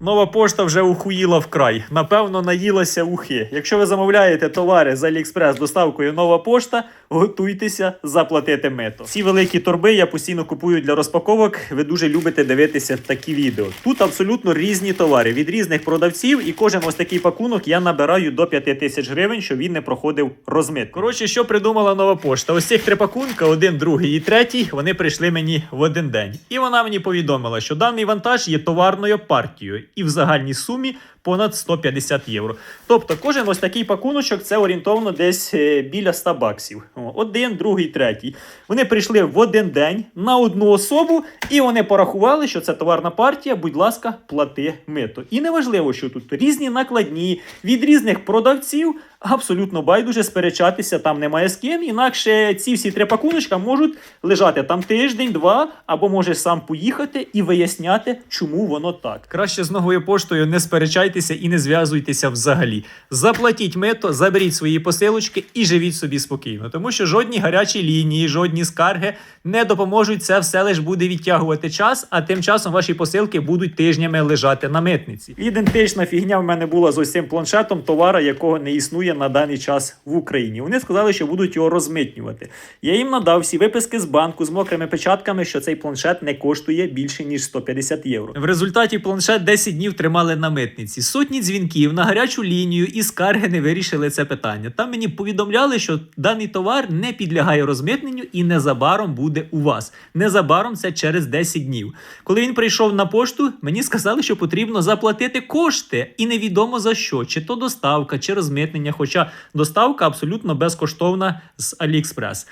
Нова пошта вже ухуїла вкрай. Напевно, наїлася ухи. Якщо ви замовляєте товари з з доставкою нова пошта, готуйтеся заплатити мито. Ці великі торби я постійно купую для розпаковок. Ви дуже любите дивитися такі відео. Тут абсолютно різні товари від різних продавців, і кожен ось такий пакунок я набираю до 5 тисяч гривень, щоб він не проходив розмит. Коротше, що придумала нова пошта? Ось цих три пакунка, один, другий і третій, вони прийшли мені в один день. І вона мені повідомила, що даний вантаж є товарною партією і в загальній сумі понад 150 євро. Тобто кожен ось такий пакуночок це орієнтовно десь е, біля 100 баксів. Один, другий, третій. Вони прийшли в один день на одну особу, і вони порахували, що це товарна партія. Будь ласка, плати мито. І неважливо, що тут різні накладні від різних продавців. Абсолютно байдуже сперечатися там немає з ким. Інакше ці всі три пакуночка можуть лежати там тиждень, два, або можеш сам поїхати і виясняти, чому воно так. Краще з новою поштою не сперечайтеся і не зв'язуйтеся взагалі. Заплатіть мито, заберіть свої посилочки і живіть собі спокійно, тому що жодні гарячі лінії, жодні скарги не допоможуть. Це все лиш буде відтягувати час, а тим часом ваші посилки будуть тижнями лежати на митниці. Ідентична фігня в мене була з цим планшетом товара, якого не існує на даний час в Україні. Вони сказали, що будуть його розмитнювати. Я їм надав всі виписки з банку з мокрими печатками, що цей планшет не коштує більше ніж 150 євро. В результаті планшет 10 днів тримали на митниці. Сотні дзвінків на гарячу лінію і скарги не вирішили це питання. Там мені повідомляли, що даний товар не підлягає розмитненню і незабаром буде у вас. Незабаром це через 10 днів. Коли він прийшов на пошту, мені сказали, що потрібно заплатити кошти, і невідомо за що, чи то доставка, чи розмитнення. Хоча доставка абсолютно безкоштовна з AliExpress.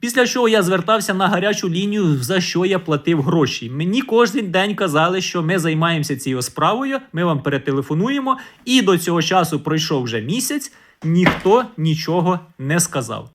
Після чого я звертався на гарячу лінію, за що я платив гроші. Мені кожен день казали, що ми займаємося цією справою, ми вам перетелефонуємо, і до цього часу пройшов вже місяць, ніхто нічого не сказав.